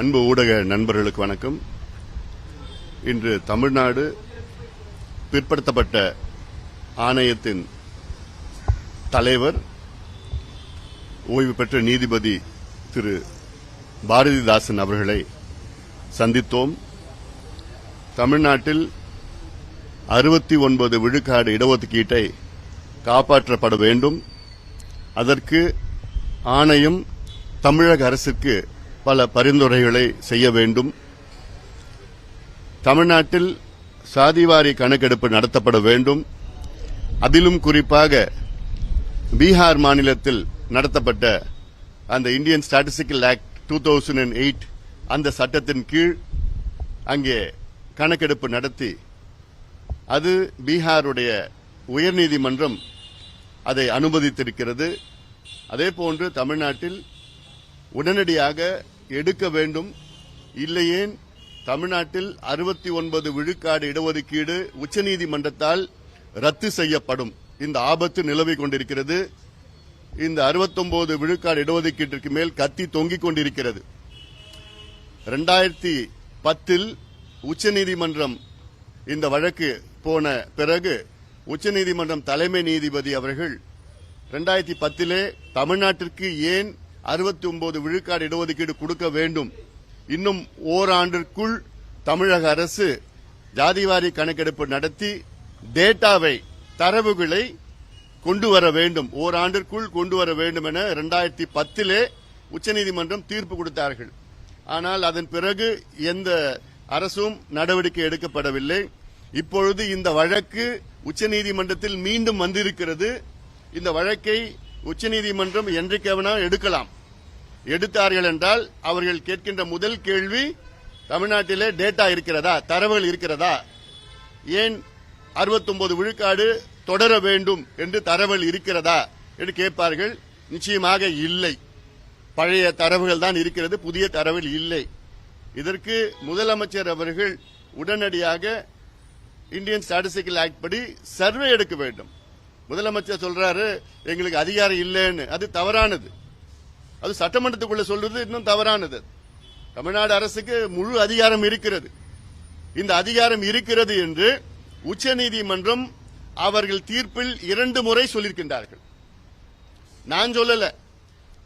அன்பு ஊடக நண்பர்களுக்கு வணக்கம். இன்று தமிழ்நாடு பிற்படுத்தப்பட்ட ஆணையத்தின் தலைவர் ஓய்வு பெற்ற நீதிபதி திரு பாரதிதாசன் அவர்களை சந்தித்தோம். தமிழ்நாட்டில் அறுபத்தி ஒன்பது விழுக்காடு இடஒதுக்கீட்டை காப்பாற்றப்பட வேண்டும். அதற்கு ஆணையம் தமிழக அரசுக்கு பல பரிந்துரைகளை செய்ய வேண்டும். தமிழ்நாட்டில் சாதிவாரி கணக்கெடுப்பு நடத்தப்பட வேண்டும். அதிலும் குறிப்பாக பீகார் மாநிலத்தில் நடத்தப்பட்ட அந்த Indian statistical act two thousand and eight அந்த சட்டத்தின் கீழ் அங்கே கணக்கெடுப்பு நடத்தி அது பீகாருடைய உயர்நீதிமன்றம் அதை அனுமதித்திருக்கிறது. அதேபோன்று தமிழ்நாட்டில் உடனடியாக எடுக்க வேண்டும். இல்லையேன் தமிழ்நாட்டில் அறுபத்தி ஒன்பது விழுக்காடு இடஒதுக்கீடு உச்சநீதிமன்றத்தால் ரத்து செய்யப்படும். இந்த ஆபத்து நிலவிக் கொண்டிருக்கிறது. இந்த 69 விழுக்காடு இடஒதுக்கீட்டிற்கு மேல் கத்தி தொங்கிக் கொண்டிருக்கிறது. ரெண்டாயிரத்தி பத்தில் உச்சநீதிமன்றம் இந்த வழக்கு போன பிறகு உச்சநீதிமன்றம் தலைமை நீதிபதி அவர்கள் ரெண்டாயிரத்தி பத்திலே தமிழ்நாட்டிற்கு ஏன் அறுபத்தி ஒன்பது விழுக்காடு இடஒதுக்கீடு கொடுக்க வேண்டும். இன்னும் ஓராண்டிற்குள் தமிழக அரசு ஜாதிவாரி கணக்கெடுப்பு நடத்தி டேட்டாவை தரவுகளை கொண்டு வர வேண்டும். ஓராண்டிற்குள் கொண்டு வர வேண்டும் என இரண்டாயிரத்தி பத்திலே உச்சநீதிமன்றம் தீர்ப்பு கொடுத்தார்கள். ஆனால் அதன் பிறகு எந்த அரசும் நடவடிக்கை எடுக்கப்படவில்லை. இப்பொழுது இந்த வழக்கு உச்சநீதிமன்றத்தில் மீண்டும் வந்திருக்கிறது. இந்த வழக்கை உச்சநீதிமன்றம் என்றைக்கவனா எடுக்கலாம். எடுத்தார்கள் என்றால் அவர்கள் கேட்கின்ற முதல் கேள்வி தமிழ்நாட்டிலே டேட்டா இருக்கிறதா? தரவுகள் இருக்கிறதா? ஏன் 69 விழுக்காடு தொடர வேண்டும் என்று தரவுகள் இருக்கிறதா என்று கேட்பார்கள்? நிச்சயமாக இல்லை. பழைய தரவுகள் தான் இருக்கிறது புதிய தரவுகள் இல்லை. இதற்கு முதலமைச்சர் அவர்கள் உடனடியாக இந்தியன் ஸ்டாட்டிஸ்டிக்கல் ஆக்ட் படி சர்வே எடுக்க வேண்டும். முதலமைச்சர் சொல்றாரு எங்களுக்கு அதிகாரம் இல்லைன்னு. அது தவறானது. அது சட்டமன்றத்துக்குள்ள சொல்றது இன்னும் தவறானது. தமிழ்நாடு அரசுக்கு முழு அதிகாரம் இருக்கிறது. இந்த அதிகாரம் இருக்கிறது என்று உச்சநீதிமன்றம் அவர்கள் தீர்ப்பில் இரண்டு முறை சொல்லியிருக்கின்றார்கள். நான் சொல்லல.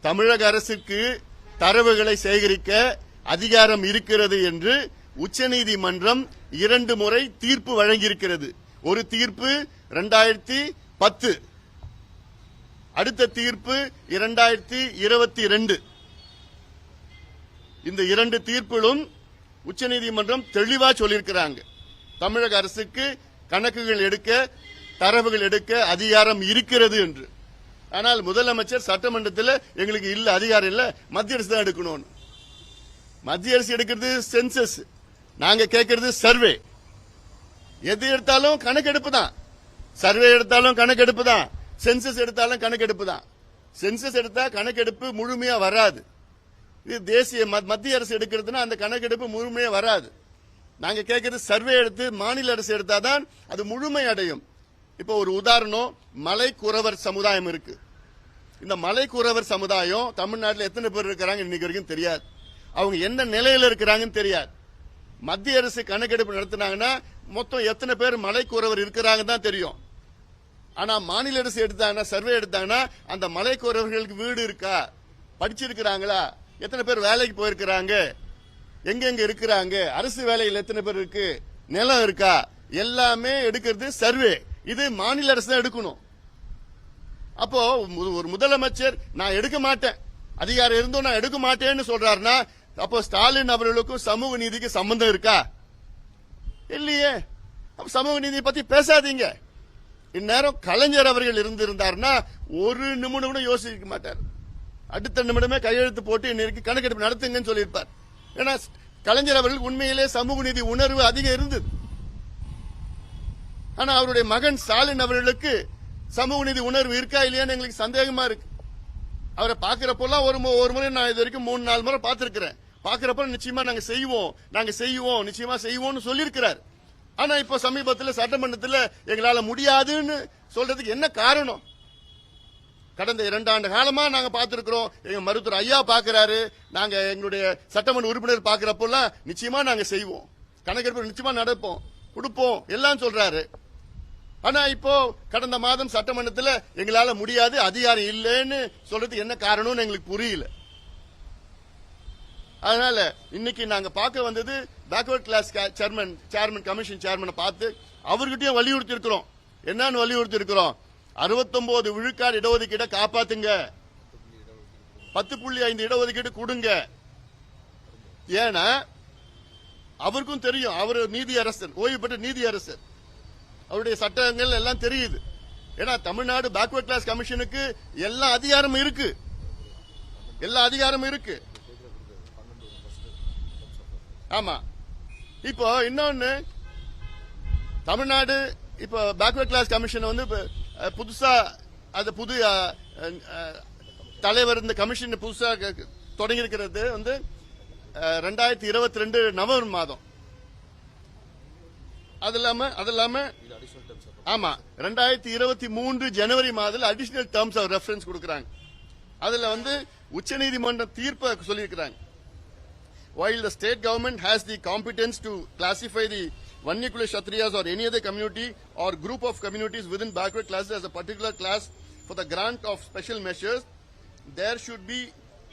தமிழக அரசுக்கு தரவுகளை சேகரிக்க அதிகாரம் இருக்கிறது என்று உச்சநீதிமன்றம் இரண்டு முறை தீர்ப்பு வழங்கியிருக்கிறது. ஒரு தீர்ப்பு இரண்டாயிரத்தி பத்து. அடுத்த தீர்ப்பு இரண்டாயிரத்தி இருபத்தி ரெண்டு. இந்த இரண்டு தீர்ப்பிலும் உச்சநீதிமன்றம் தெளிவா சொல்லியிருக்கிறாங்க. தமிழக அரசுக்கு கணக்குகள் எடுக்க தரவுகள் எடுக்க அதிகாரம் இருக்கிறது என்று. ஆனால் முதலமைச்சர் சட்டமன்றத்தில் எங்களுக்கு இல்ல அதிகாரம் இல்ல மத்திய அரசு தான் எடுக்கணும்னு. மத்திய அரசு எடுக்கிறது சென்சஸ். நாங்க கேட்கறது சர்வே. எது எடுத்தாலும் கணக்கெடுப்பு தான். சர்வே எடுத்தாலும் கணக்கெடுப்பு தான் சென்சஸ் எடுத்தாலும் கணக்கெடுப்பு தான் சென்சஸ் எடுத்தா கணக்கெடுப்பு முழுமையா வராது. இது தேசிய ம- மத்திய அரசு எடுக்கிறதுனா அந்த கணக்கெடுப்பு முழுமையா வராது. நாங்க கேட்கறது சர்வே எடுத்து மாநில அரசு எடுத்தாதான் அது முழுமை அடையும். இப்போ ஒரு உதாரணம் மலை குறவர் சமுதாயம் இருக்கு. இந்த மலை குறவர் சமுதாயம் தமிழ்நாட்டில் எத்தனை பேர் இருக்கிறாங்க இன்னைக்கு வரைக்கும் தெரியாது. அவங்க என்ன நிலையில இருக்கிறாங்கன்னு தெரியாது. மத்திய அரசு கணக்கெடுப்பு நடத்தினாங்கன்னா மொத்தம் எத்தனை பேர் மலை குறவர் இருக்கிறாங்க தான் தெரியும். ஆனா மாநில அரசு எடுத்தாங்கன்னா சர்வே எடுத்தாங்கன்னா அந்த மலை குறவர்களுக்கு வீடு இருக்கா? படிச்சிருக்கிறாங்களா? எத்தனை பேர் வேலைக்கு போயிருக்கிறாங்க? எங்கெங்க இருக்கிறாங்க? அரசு வேலையில் எத்தனை பேர் இருக்கு? நிலம் இருக்கா? எல்லாமே எடுக்கிறது சர்வே. இது மாநில அரசு தான் எடுக்கணும். அப்போ ஒரு முதலமைச்சர் நான் எடுக்க மாட்டேன். அதிகாரம் இருந்தும் நான் எடுக்க மாட்டேன்னு சொல்றாருன்னா அப்போ ஸ்டாலின் அவர்களுக்கும் சமூக நீதிக்கு சம்பந்தம் இருக்கா? இல்லையே. சமூக நீதியை பத்தி பேசாதீங்க. இந்நேரம் கலைஞர் அவர்கள் இருந்திருந்தார்னா ஒரு நிமிடம் கூட யோசிக்க மாட்டார். அடுத்த நிமிடமே கையெழுத்து போட்டு இன்னைக்கு கணக்கெடுப்பு நடத்துங்கன்னு சொல்லியிருப்பார். ஏன்னா கலைஞர் அவர்கள் உண்மையிலே சமூக நீதி உணர்வு அதிகம் இருந்தது. ஆனா அவருடைய மகன் ஸ்டாலின் அவர்களுக்கு சமூக நீதி உணர்வு இருக்கா இல்லையான்னு எங்களுக்கு சந்தேகமா இருக்கு. அவரை பாக்குறப்பெல்லாம் ஒரு மு- ஒரு முறை நான் இது வரைக்கும் மூணு நாலு முறை பார்த்திருக்கிறேன். பாக்குறப்ப நிச்சயமா நாங்க செய்வோம் நாங்க செய்வோம் நிச்சயமா செய்வோம்னு சொல்லியிருக்கிறார். ஆனா இப்ப சமீபத்தில் சட்டமன்றத்தில் எங்களால முடியாதுன்னு சொல்றதுக்கு என்ன காரணம்? கடந்த இரண்டாண்டு காலமா நாங்க பார்த்திருக்கிறோம். எங்க மருத்துவர் ஐயா பாக்குறாரு நாங்க எங்களுடைய சட்டமன்ற உறுப்பினர் பாக்குறப்பெல்லாம் நிச்சயமா நாங்க செய்வோம். கணக்கெடுப்பு நிச்சயமா நடப்போம். கொடுப்போம். எல்லாம் சொல்றாரு. ஆனா இப்போ கடந்த மாதம் சட்டமன்றத்தில் எங்களால முடியாது அதிகாரம் இல்லைன்னு சொல்றதுக்கு என்ன காரணம்னு எங்களுக்கு புரியல. அதனால இன்னைக்கு நாங்க பார்க்க வந்தது backward class chairman chairman commission சேர்மனை பார்த்து அவர்கிட்டயும் வலியுறுத்தி இருக்கிறோம் என்னன்னு வலியுறுத்தி இருக்கிறோம் அறுபத்தொன்பது விழுக்காடு இடஒதுக்கீடை காப்பாத்துங்க. பத்து புள்ளி ஐந்து இடஒதுக்கீடு கொடுங்க. ஏன்னா அவருக்கும் தெரியும். அவர் நீதி அரசர் ஓய்வு பெற்ற நீதி அரசர் அவருடைய சட்டங்கள் எல்லாம் தெரியுது. ஏன்னா தமிழ்நாடு பேக்வர்ட் கிளாஸ் கமிஷனுக்கு எல்லா அதிகாரமும் இருக்கு. எல்லா அதிகாரமும் இருக்கு. ஆமா. இப்போ இன்னொன்னு தமிழ்நாடு இப்போ பேக்வர்ட் கிளாஸ் கமிஷன் வந்து புதுசா அது புது தலைவர் இந்த கமிஷன் புதுசா தொடங்கி இருக்கிறது வந்து ரெண்டாயிரத்தி இருபத்தி ரெண்டு நவம்பர் மாதம். அது இல்லாம அது இல்லாம ஆமா ரெண்டாயிரத்தி இருபத்தி மூன்று ஜனவரி மாதத்தில் அடிஷனல் டேர்ம்ஸ் ஆஃப் ரெஃபரன்ஸ் கொடுக்குறாங்க. அதுல வந்து உச்சநீதிமன்ற தீர்ப்பை சொல்லியிருக்கிறாங்க. While the state government has the competence to classify the Vanyakula Kshatriyas or any other community or group of communities within backward classes as a particular class for the grant of special measures, there should be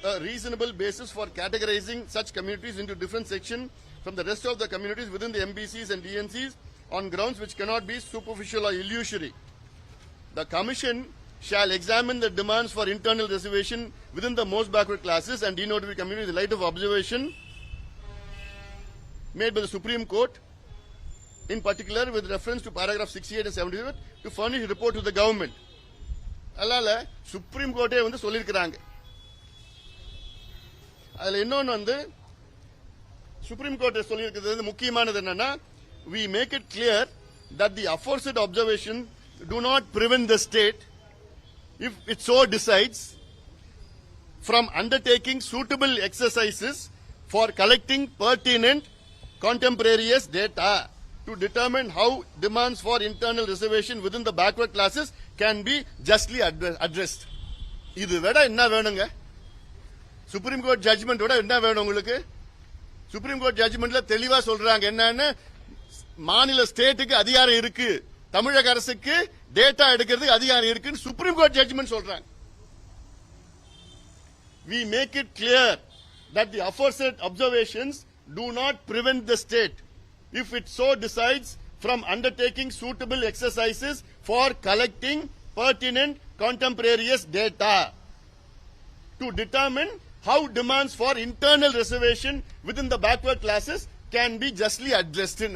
a reasonable basis for categorizing such communities into different sections from the rest of the communities within the MBCs and DNCs on grounds which cannot be superficial or illusory. The Commission shall examine the demands for internal reservation within the most backward classes and denoted communities in the light of observation made by the Supreme Court, in particular with reference to paragraph 68 and 78, to furnish report to the government. அதனால supreme கோர்ட்டே வந்து சொல்லியிருக்கிறாங்க அதுல இன்னொன்னு வந்து supreme court சொல்லியிருக்கிறது வந்து முக்கியமானது என்னன்னா we make it clear that the aforesaid observation do not prevent the state if it so decides from undertaking suitable exercises for collecting pertinent contemporaneous data to determine how demands for internal reservation within the backward classes can be justly addressed. இது விட என்ன வேணுங்க supreme court judgement விட என்ன வேணும் உங்களுக்கு supreme court ஜட்ஜ்மெண்ட்ல தெளிவா சொல்றாங்க என்னன்னு மாநில ஸ்டேட்டுக்கு அதிகாரம் இருக்கு தமிழக அரசுக்கு டேட்டா எடுக்கிறதுக்கு அதிகாரம் இருக்குன்னு சுப்ரீம் கோர்ட் ஜட்ஜ்மெண்ட் சொல்றாங்க we make it clear that the aforesaid observations do not prevent the state, if it so decides, from undertaking suitable exercises for collecting pertinent contemporaneous data to determine how demands for internal reservation within the backward classes can be justly addressed in.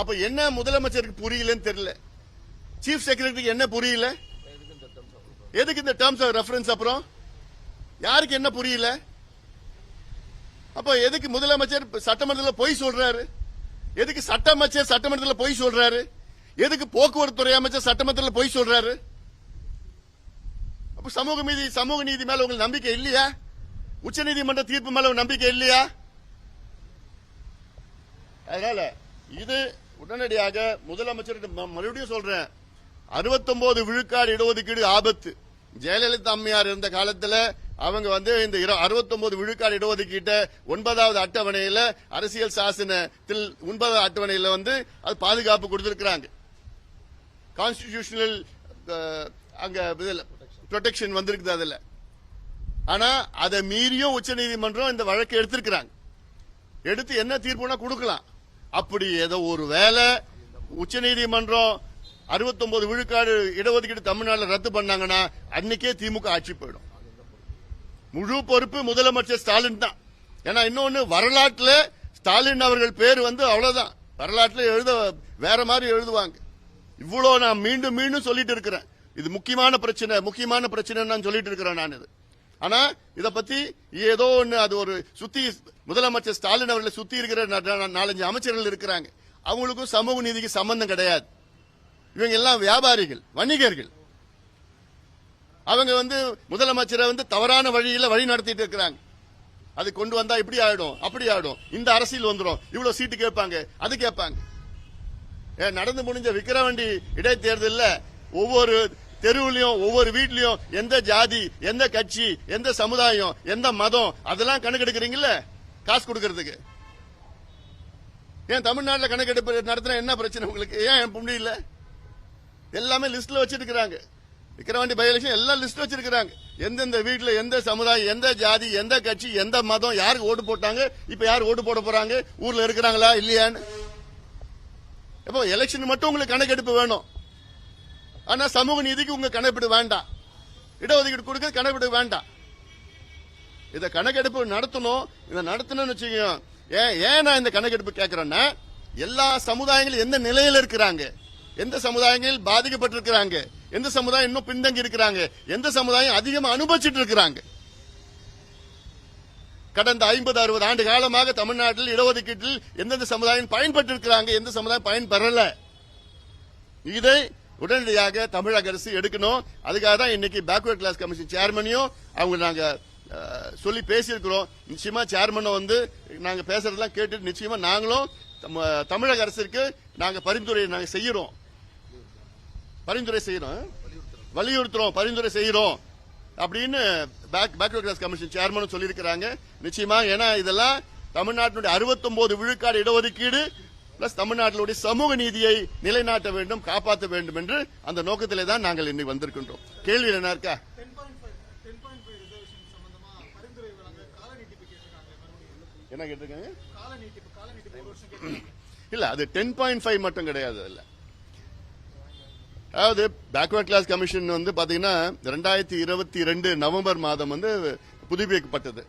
அப்ப என்ன முதலமைச்சருக்கு புரியலன்னு தெரியல chief செக்ரட்டரிக்கு என்ன புரியல எதுக்கு இந்த terms of reference அப்புறம் யாருக்கு என்ன புரியல அப்ப எதுக்கு முதலமைச்சர் சட்டமன்றத்தில் பொய் சொல்றாரு? எதுக்கு சட்ட அமைச்சர் சட்டமன்றத்தில் பொய் சொல்றாரு? எதுக்கு போக்குவரத்து துறை அமைச்சர் சட்டமன்றத்தில் பொய் சொல்றாரு? அப்ப சமூக நீதி சமூக நீதி மேல உங்களுக்கு நம்பிக்கை இல்லையா? உச்சநீதிமன்ற தீர்ப்பு மேல நம்பிக்கை இல்லையா? அதனால இது உடனடியாக முதலமைச்சர் மறுபடியும் சொல்றேன். 69 விழுக்காடு இடஒதுக்கீடு ஆபத்து. ஜெயலலிதா அம்மையார் இருந்த காலத்துல அவங்க வந்து இந்த அறுபத்தொன்பது விழுக்காடு இடஒதுக்கீட்ட ஒன்பதாவது அட்டவணையில அரசியல் சாசனத்தில் ஒன்பதாவது அட்டவணையில வந்து அது பாதுகாப்பு கொடுத்திருக்கிறாங்க. கான்ஸ்டிடியூஷனல் அங்க ப்ரொடெக்ஷன் வந்திருக்குது அதுல. ஆனா அதை மீறியும் உச்சநீதிமன்றம் இந்த வழக்கை எடுத்திருக்கிறாங்க. எடுத்து என்ன தீர்ப்புனா கொடுக்கலாம். அப்படி ஏதோ ஒரு வேலை உச்சநீதிமன்றம் 69 விழுக்காடு இடஒதுக்கீடு தமிழ்நாட்டில் ரத்து பண்ணாங்கன்னா அன்னைக்கே திமுக ஆட்சி போயிடும். முழு பொறுப்பு முதலமைச்சர் ஸ்டாலின் தான். ஏன்னா இன்னொன்னு வரலாற்றுல ஸ்டாலின் அவர்கள் பேர் வந்து அவ்வளவுதான். வரலாற்றுல எழுத வேற மாதிரி எழுதுவாங்க. இவ்வளோ நான் மீண்டும் மீண்டும் சொல்லிட்டு இருக்கிறேன். இது முக்கியமான பிரச்சனை முக்கியமான பிரச்சனை நான் சொல்லிட்டு இருக்கிறேன் நான் இது. ஆனா இதை பத்தி ஏதோ ஒண்ணு அது ஒரு சுத்தி முதலமைச்சர் ஸ்டாலின் அவர்களை சுத்தி இருக்கிற நாலஞ்சு அமைச்சர்கள் இருக்கிறாங்க. அவங்களுக்கும் சமூக நீதிக்கு சம்பந்தம் கிடையாது. இவங்க எல்லாம் வியாபாரிகள் வணிகர்கள். அவங்க வந்து முதலமைச்சரை வந்து தவறான வழியில் வழி நடத்திட்டு இருக்கிறாங்க. அது கொண்டு வந்தா இப்படி ஆயிடும் அப்படி ஆயிடும். இந்த அரசியல் வந்துடும் இவ்வளவு சீட்டு கேட்பாங்க அது கேட்பாங்க. ஏன் நடந்து முடிஞ்ச விக்கிரவாண்டி இடைத்தேர்தலில் ஒவ்வொரு தெருவுலயும் ஒவ்வொரு வீட்லயும் எந்த ஜாதி எந்த கட்சி எந்த சமுதாயம் எந்த மதம் அதெல்லாம் கணக்கெடுக்கிறீங்கல்ல? காசு கொடுக்கறதுக்கு. ஏன் தமிழ்நாட்டில் கணக்கெடுப்பு நடத்தினா என்ன பிரச்சனை உங்களுக்கு? ஏன் முடியல எல்லாமே லிஸ்ட்ல வச்சிருக்கிறாங்க. விக்கிரவாண்டி பை எலெக்ஷன் எல்லாம் லிஸ்ட் வச்சிருக்கிறாங்க. எந்தெந்த வீட்டில் எந்த சமுதாயம் எந்த ஜாதி எந்த கட்சி எந்த மதம் யாருக்கு ஓட்டு போட்டாங்க இப்ப யார் ஓட்டு போட போறாங்க ஊர்ல இருக்கிறாங்களா இல்லையான்னு. இப்போ எலெக்ஷன் மட்டும் உங்களுக்கு கணக்கெடுப்பு வேணும். ஆனா சமூக நீதிக்கு உங்க கணக்கெடுப்பு வேண்டாம். இடஒதுக்கீடு கொடுக்க கணக்கெடுப்பு வேண்டாம். இத கணக்கெடுப்பு நடத்தணும். இதை நடத்தணும்னு வச்சுக்கோங்க. ஏன் ஏன் நான் இந்த கணக்கெடுப்பு கேட்கிறேன்னா எல்லா சமுதாயங்களும் எந்த நிலையில இருக்கிறாங்க? எந்த சமுதாயங்களில் பாதிக்கப்பட்டிருக்கிறாங்க? எந்த சமுதாயம் இன்னும் பின்தங்கி இருக்கிறாங்க? எந்த சமுதாயம் அதிகமாக அனுபவிச்சுட்டு இருக்கிறாங்க? கடந்த ஐம்பது அறுபது ஆண்டு காலமாக தமிழ்நாட்டில் இடஒதுக்கீட்டில் எந்தெந்த சமுதாயம் பயன்பட்டு இருக்கிறாங்க எந்த சமுதாயம் பயன்பெறல? இதை உடனடியாக தமிழக அரசு எடுக்கணும். அதுக்காக தான் இன்னைக்கு பேக்வர்ட் கிளாஸ் கமிஷன் சேர்மனையும் அவங்க நாங்க சொல்லி பேசியிருக்கிறோம். நிச்சயமா சேர்மனை வந்து நாங்க பேசுறதெல்லாம் கேட்டுட்டு நிச்சயமா நாங்களும் தமிழக அரசிற்கு நாங்க பரிந்துரை நாங்க செய்யறோம். பரிந்துரை செய்யறோம் வலியுறுத்துறோம் பரிந்துரை செய்யறோம். அப்படின்னு பேக் பேக்வர்ட் கிளாஸ் கமிஷன் சேர்மனும் சொல்லியிருக்கிறாங்க. நிச்சயமா ஏன்னா இதெல்லாம் தமிழ்நாட்டினுடைய 69 விழுக்காடு இடஒதுக்கீடு பிளஸ் தமிழ்நாட்டினுடைய சமூக நீதியை நிலைநாட்ட வேண்டும் காப்பாற்ற வேண்டும் என்று அந்த நோக்கத்திலே தான் நாங்கள் இன்னைக்கு வந்திருக்கின்றோம். கேள்வி என்ன இருக்கா? என்ன கேட்டிருக்காங்க? இல்ல அது டென் பாயிண்ட் ஃபைவ் மட்டும் கிடையாது இல்ல அதாவது பேக்வர்ட் கிளாஸ் கமிஷன் வந்து பாத்தீங்கன்னா ரெண்டாயிரத்தி இருபத்தி ரெண்டு நவம்பர் மாதம் வந்து புதுப்பிக்கப்பட்டது.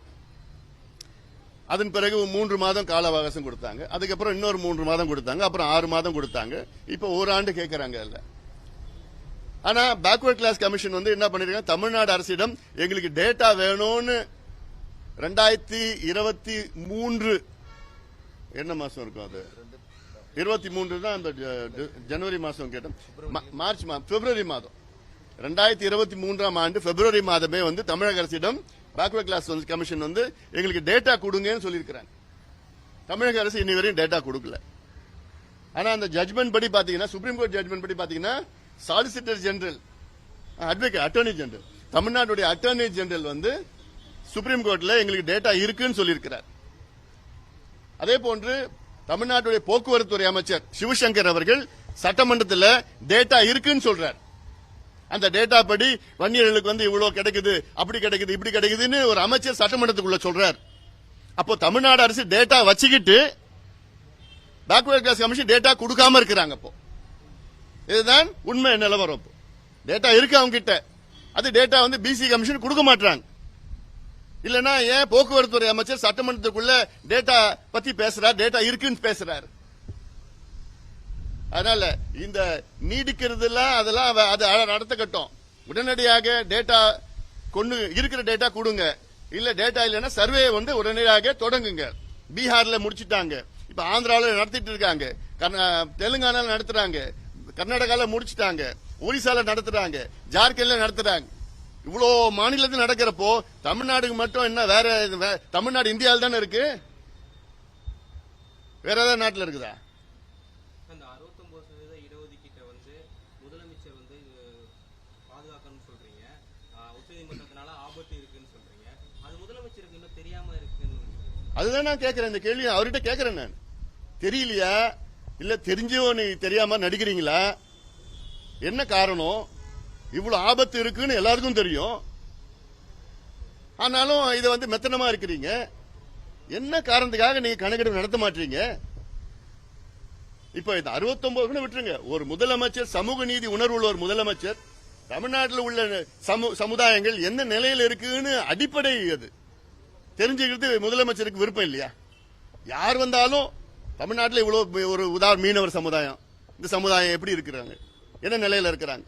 அதன் பிறகு மூன்று மாதம் கால அவகாசம் கொடுத்தாங்க. அதுக்கப்புறம் இன்னொரு மூன்று மாதம் கொடுத்தாங்க. அப்புறம் ஆறு மாதம் கொடுத்தாங்க. இப்போ ஒரு ஆண்டு கேட்கறாங்க இல்ல ஆனா பேக்வர்ட் கிளாஸ் கமிஷன் வந்து என்ன பண்ணிருக்காங்க? தமிழ்நாடு அரசிடம் எங்களுக்கு டேட்டா வேணும்னு ரெண்டாயிரத்தி இருபத்தி மூன்று என்ன மாசம் இருக்கும் அது? இருபத்தி மூன்று தான் அந்த ஜ- ஜ- ஜனவரி மாதம் கேட்டோம் மா- மார்ச் மாதம் பிப்ரவரி மாதம். ரெண்டாயிரத்தி இருபத்தி மூன்றாம் ஆண்டு பிப்ரவரி மாதமே வந்து தமிழக அரசிடம் பேக்வர்ட் கிளாஸ் கமிஷன் வந்து எங்களுக்கு டேட்டா கொடுங்கன்னு சொல்லியிருக்கிறாங்க. தமிழக அரசு இன்னி வரையும் டேட்டா கொடுக்கல. ஆனா அந்த ஜட்மெண்ட் படி பாத்தீங்கன்னா சுப்ரீம் கோர்ட் ஜட்மெண்ட் படி பாத்தீங்கன்னா solicitor general advocate attorney general தமிழ்நாட்டுடைய அட்டர்னி ஜெனரல் வந்து சுப்ரீம் கோர்ட்ல எங்களுக்கு டேட்டா இருக்குன்னு சொல்லியிருக்கிறார். அதே போன்று தமிழ்நாட்டுடைய போக்குவரத்துறை அமைச்சர் சிவசங்கர் அவர்கள் சட்டமன்றத்தில் டேட்டா இருக்குன்னு சொல்றார். அந்த டேட்டா படி வன்னியர்களுக்கு வந்து இவ்வளவு கிடைக்குது அப்படி கிடைக்குது இப்படி கிடைக்குதுன்னு ஒரு அமைச்சர் சட்டமன்றத்துக்குள்ள சொல்றார். அப்போ தமிழ்நாடு அரசு டேட்டா வச்சுக்கிட்டு பேக்வர்ட் கிளாஸ் கமிஷன் டேட்டா கொடுக்காம இருக்கிறாங்க அப்போ இதுதான் உண்மை நிலவரம் இப்போ. டேட்டா இருக்கு அவங்க கிட்ட அது டேட்டா வந்து பிசி கமிஷன் கொடுக்க மாட்டாங்க இல்லனா ஏன் போக்குவரத்து துறை அமைச்சர் சட்டமன்றத்துக்குள்ள டேட்டா பத்தி பேசுறாரு? டேட்டா இருக்குன்னு பேசுறாரு. அதனால இந்த நீடிக்கிறதுலாம் அதெல்லாம் அவ- அது அ- நடத்தக்கட்டும் உடனடியாக டேட்டா கொண்டு இருக்கிற டேட்டா கொடுங்க. இல்ல டேட்டா இல்லைன்னா சர்வே வந்து உடனடியாக தொடங்குங்க. பீகார்ல முடிச்சிட்டாங்க. இப்ப ஆந்திராவில் நடத்திட்டு இருக்காங்க. கர்நா- தெலுங்கானால நடத்துறாங்க. கர்நாடகாவில் முடிச்சிட்டாங்க. ஒரிசால நடத்துறாங்க. ஜார்க்கண்ட்ல நடத்துறாங்க. இவ்வளோ மாநிலத்தில் நடக்கிறப்போ தமிழ்நாடுக்கு மட்டும் என்ன வேற தமிழ்நாடு இந்தியாவில் தானே இருக்கு? வேற ஏதாவது நாட்டில் இருக்குதா? அந்த 69% சதவீத இடஒதுக்கீட்டை வந்து முதலமைச்சர் வந்து அஹ், பாதுகாக்கணும்னு சொல்றீங்க. அஹ், உச்சநீதிமன்றத்தினால ஆபத்து இருக்குன்னு சொல்றீங்க. அது முதலமைச்சருக்கு இன்னும் தெரியாம இருக்குன்னு அதுதான் நான் கேட்கிறேன் இந்த கேள்வி அவர்கிட்ட கேட்கிறேன் நான். தெரியலையா? இல்ல தெரிஞ்சோ நீ தெரியாம நடிக்கிறீங்களா? என்ன காரணம்? இவ்வளவு ஆபத்து இருக்குன்னு எல்லாருக்கும் தெரியும். ஆனாலும் இதை வந்து மெத்தனமா இருக்கிறீங்க. என்ன காரணத்துக்காக நீங்க கணக்கெடுப்பு நடத்த மாட்டீங்க? இப்ப இந்த 69 விட்டுருங்க. ஒரு முதலமைச்சர் சமூக நீதி உணர்வுள்ள ஒரு முதலமைச்சர் தமிழ்நாட்டில் உள்ள சமு- சமுதாயங்கள் எந்த நிலையில் இருக்குன்னு அடிப்படை அது. தெரிஞ்சுக்கிறது முதலமைச்சருக்கு விருப்பம் இல்லையா? யார் வந்தாலும் தமிழ்நாட்டில் இவ்வளவு ஒரு உதாரண மீனவர் சமுதாயம். இந்த சமுதாயம் எப்படி இருக்கிறாங்க? என்ன நிலையில இருக்கிறாங்க?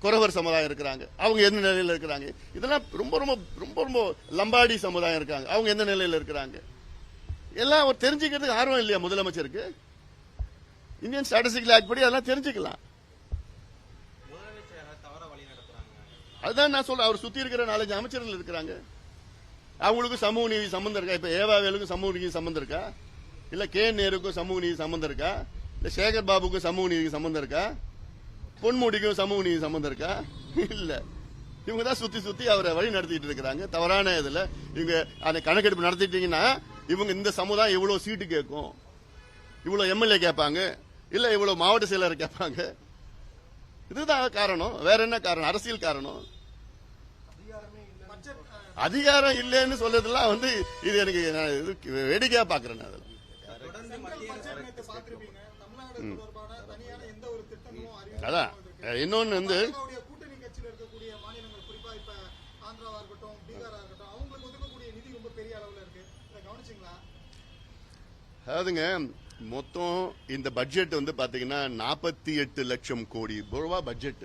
குறவர் சமுதாயம் இருக்கிறாங்க. அவங்க எந்த நிலையில இருக்கிறாங்க? இதெல்லாம் ரொம்ப ரொம்ப ரொம்ப ரொம்ப லம்பாடி சமுதாயம் இருக்காங்க. அவங்க எந்த நிலையில இருக்கிறாங்க? எல்லாம் அவர் தெரிஞ்சுக்கிறதுக்கு ஆர்வம் இல்லையா முதலமைச்சருக்கு? இந்தியன் ஸ்டாட்டிஸ்டிக்கல் ஆக்ட் படி அதெல்லாம் தெரிஞ்சுக்கலாம். அதுதான் நான் சொல்றேன். அவர் சுத்தி இருக்கிற நாலஞ்சு அமைச்சர்கள் இருக்கிறாங்க. அவங்களுக்கும் சமூக நீதி சம்பந்தம் இருக்கா? இப்ப ஏவாவேலுக்கும் சமூக நீதி சம்பந்தம் இருக்கா? இல்ல கே நேருக்கும் சமூக நீதி சம்பந்தம் இருக்கா? இல்ல சேகர் பாபுக்கும் சமூக நீதி சம்பந்தம் இருக்கா? பொன்முடிக்கும் சமூக நீதி சம்பந்தம் இருக்கா? இல்ல. இவங்க தான் சுத்தி சுத்தி அவரை வழி நடத்திட்டு இருக்கிறாங்க. தவறான இதுல இவங்க அந்த கணக்கெடுப்பு நடத்திட்டீங்கன்னா இவங்க இந்த சமுதாயம் இவ்வளவு சீட்டு கேட்கும். இவ்வளவு எம்எல்ஏ கேட்பாங்க. இல்ல இவ்வளவு மாவட்ட செயலர் கேட்பாங்க. இதுதான் காரணம். வேற என்ன காரணம்? அரசியல் காரணம். அதிகாரம் இல்லைன்னு சொல்றதெல்லாம் வந்து இது எனக்கு நான் இது வேடிக்கையா பாக்குறேன் அதுல. அதான். இன்னொன்னு வந்து அதாவதுங்க மொத்தம் இந்த பட்ஜெட் வந்து பாத்தீங்கன்னா நாற்பத்தி எட்டு லட்சம் கோடி ரூபாய் பட்ஜெட்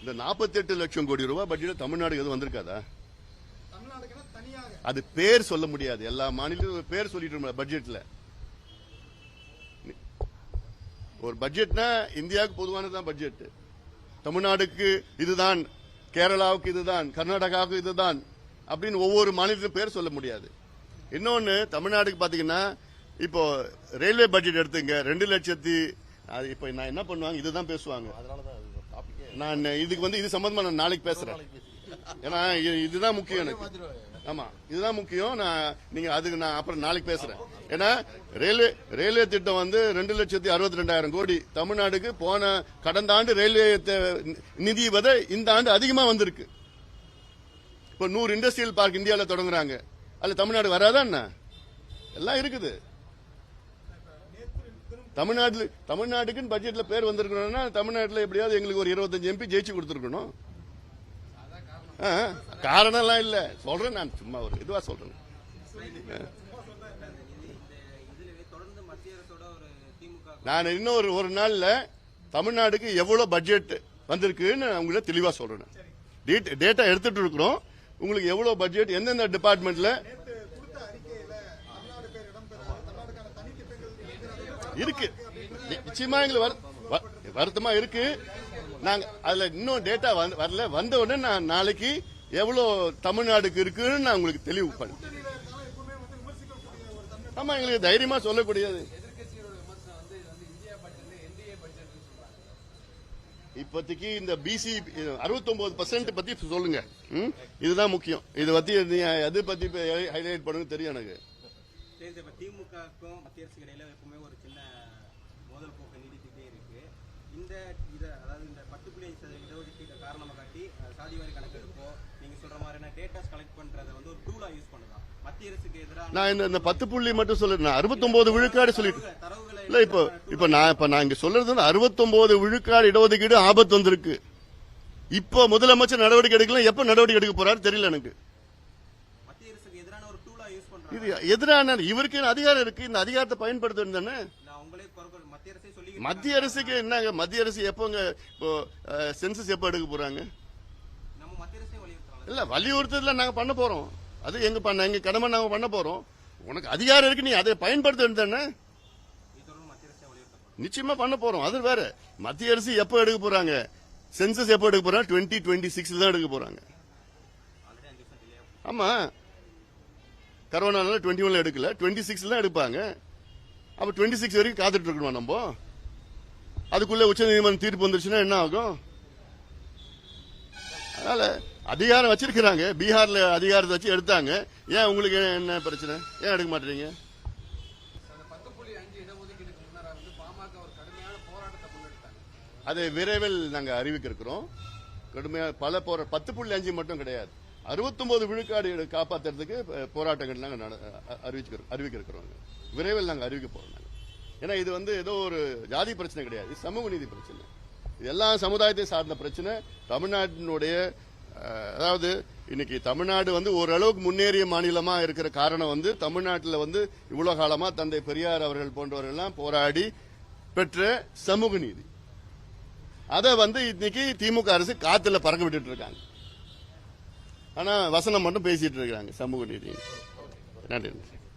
இந்த நாற்பத்தி எட்டு லட்சம் கோடி ரூபாய் பட்ஜெட் தமிழ்நாடு எதுவும் வந்திருக்காதா? அது பேர் சொல்ல முடியாது. எல்லா மாநிலத்திலும் பேர் சொல்லிட்டு இருக்கோம் ஒரு பட்ஜெட்னா இந்தியாவுக்கு பொதுவானதுதான் பட்ஜெட் தமிழ்நாடுக்கு இதுதான் கேரளாவுக்கு இதுதான் கர்நாடகாவுக்கு இதுதான் அப்படின்னு ஒவ்வொரு மாநிலத்திலும் பேர் சொல்ல முடியாது. இன்னொன்னு தமிழ்நாடுக்கு பாத்தீங்கன்னா இப்போ ரயில்வே பட்ஜெட் எடுத்துங்க ரெண்டு லட்சத்தி அது இப்போ நான் என்ன பண்ணுவாங்க இதுதான் பேசுவாங்க. நான் இதுக்கு வந்து இது சம்பந்தமா நான் நாளைக்கு பேசுறேன். ஏன்னா இது- இதுதான் முக்கியம் எனக்கு. ஆமா இதுதான் முக்கியம். நான் நீங்க அதுக்கு நான் அப்புறம் நாளைக்கு பேசுறேன். ஏன்னா ரயில்வே ரயில்வே திட்டம் வந்து ரெண்டு லட்சத்தி அறுபத்தி ரெண்டாயிரம் கோடி தமிழ்நாடுக்கு போன கடந்த ஆண்டு ரயில்வே நிதி விட இந்த ஆண்டு அதிகமா வந்திருக்கு. இப்போ நூறு இண்டஸ்ட்ரியல் பார்க் இந்தியாவில் தொடங்குறாங்க. அதில் தமிழ்நாடு வராதா என்ன? எல்லாம் இருக்குது. தமிழ்நாட்டில் தமிழ்நாட்டுக்குன்னு பட்ஜெட்ல பேர் வந்திருக்கணும்னா தமிழ்நாட்டில் எப்படியாவது எங்களுக்கு ஒரு இருபத்தஞ்சு எம்பி ஜெயிச்சு கொடுத்துருக்கணும். காரணம்லாம் இல்ல. சொல்றேன் நான் சும்மா ஒரு இதுவா சொல்றேன். நான் இன்னும் ஒரு ஒரு நாள்ல தமிழ்நாடுக்கு எவ்வளவு பட்ஜெட் வந்திருக்குன்னு நான் தெளிவா சொல்றேன் டேட்டா எடுத்துட்டு இருக்கிறோம். உங்களுக்கு எவ்வளவு பட்ஜெட் எந்தெந்த டிபார்ட்மெண்ட்ல இருக்கு. நிச்சயமா எங்களுக்கு வருத்தமா இருக்கு. நாங்க அதுல இன்னும் டேட்டா வரல. வந்த உடனே நான் நாளைக்கு எவ்வளவு தமிழ்நாடுக்கு இருக்குன்னு நான் உங்களுக்கு தெளிவு பண்ணேன் ஆமா எங்களுக்கு தைரியமா சொல்லக்கூடியது. இப்போதைக்கு இந்த பிசி 69% பர்சன்ட் பத்தி சொல்லுங்க. ம்? இதுதான் முக்கியம். இது பத்தி எது பத்தி ஹைலைட் பண்ணுங்க தெரியும் எனக்கு. திமுக மத்திய அரசுக்கு இடையில எப்பவுமே ஒரு சின்ன மோதல் போக்கு நீடித்துட்டே இருக்கு இந்த இத அதாவது இந்த பத்து புள்ளி ஐந்து சதவீத இடஒதுக்கீடு காரணமா காட்டி அஹ், சாதிவாரி கணக்கெடுப்போ நீங்க சொல்ற மாதிரியான டேட்டாஸ் கலெக்ட் பண்றதை வந்து ஒரு டூலா யூஸ் பண்ணலாம் மத்திய அரசுக்கு எதிராக நான் இந்த இந்த பத்து புள்ளி மட்டும் சொல்லிட்டு நான் 69 விழுக்காடு சொல்லிட்டு இல்ல இப்போ இப்ப நான் இப்ப நான் இங்க சொல்றது வந்து 69 விழுக்காடு இடஒதுக்கீடு ஆபத்து வந்திருக்கு. இப்போ முதலமைச்சர் நடவடிக்கை எடுக்கல எப்ப நடவடிக்கை எடுக்க போறாரு தெரியல எனக்கு. இது எதிரான இவருக்கு அதிகாரம் இருக்கு? இந்த அதிகாரத்தை பயன்படுத்தணும் தானே? சொல்லி மத்திய அரசுக்கு என்னங்க மத்திய அரசு எப்போங்க இப்போ சென்சஸ் எப்போ எடுக்க போறாங்க நம்ம மத்திய அரசே வலியுறுத்துறாங்க இல்ல வலியுறுத்தல நாங்க பண்ண போறோம். அது எங்க பண்ண எங்க கடமை நாங்க பண்ண போறோம். உனக்கு அதிகாரம் இருக்கு நீ அதை பயன்படுத்த தானே நிச்சயமா பண்ண போறோம். அது வேற. மத்திய அரசு எப்போ எடுக்க போறாங்க? சென்சஸ் எப்போ எடுக்க போறாங்க டுவெண்ட்டி டுவெண்ட்டி சிக்ஸ்ல தான் எடுக்க போறாங்க. ஆமா. கரோனால டுவெண்ட்டி ஒன்ல எடுக்கல. டுவெண்ட்டி சிக்ஸ்ல தான் எடுப்பாங்க. அப்ப டுவெண்ட்டி சிக்ஸ் வரைக்கும் காத்துட்டு இருக்கணும் நம்ம? அதுக்குள்ள உச்ச நீதிமன்றம் தீர்ப்பு வந்துருச்சுன்னா என்ன ஆகும்? அதனால அதிகாரம் வச்சிருக்கிறாங்க. பீகார்ல அதிகாரத்தை வச்சு எடுத்தாங்க. ஏன் உங்களுக்கு என்ன பிரச்சனை? ஏன் எடுக்க மாட்டீங்க அதை விரைவில் நாங்க அறிவிக்க இருக்கிறோம் கடுமையாக பல போரா பத்து புள்ளி அஞ்சு மட்டும் கிடையாது. 69 விழுக்காடு காப்பாத்துறதுக்கு போராட்டங்கள் நாங்கள் அறிவிச்சுக்கிறோம் அறிவிக்க இருக்கிறோம் விரைவில் நாங்கள் அறிவிக்க போறோம் நாங்கள் ஏன்னா இது வந்து ஏதோ ஒரு ஜாதி பிரச்சனை கிடையாது. சமூக நீதி பிரச்சனை. இது எல்லா சமுதாயத்தையும் சார்ந்த பிரச்சனை. தமிழ்நாட்டினுடைய அதாவது இன்னைக்கு தமிழ்நாடு வந்து ஓரளவுக்கு முன்னேறிய மாநிலமா இருக்கிற காரணம் வந்து தமிழ்நாட்டில் வந்து இவ்வளவு காலமா தந்தை பெரியார் அவர்கள் போன்றவர்கள்லாம் போராடி பெற்ற சமூக நீதி. அதை வந்து இன்னைக்கு திமுக அரசு காத்துல பறக்க விட்டுட்டு இருக்காங்க. ஆனா வசனம் மட்டும் பேசிட்டு இருக்காங்க சமூக நீதி. நன்றி.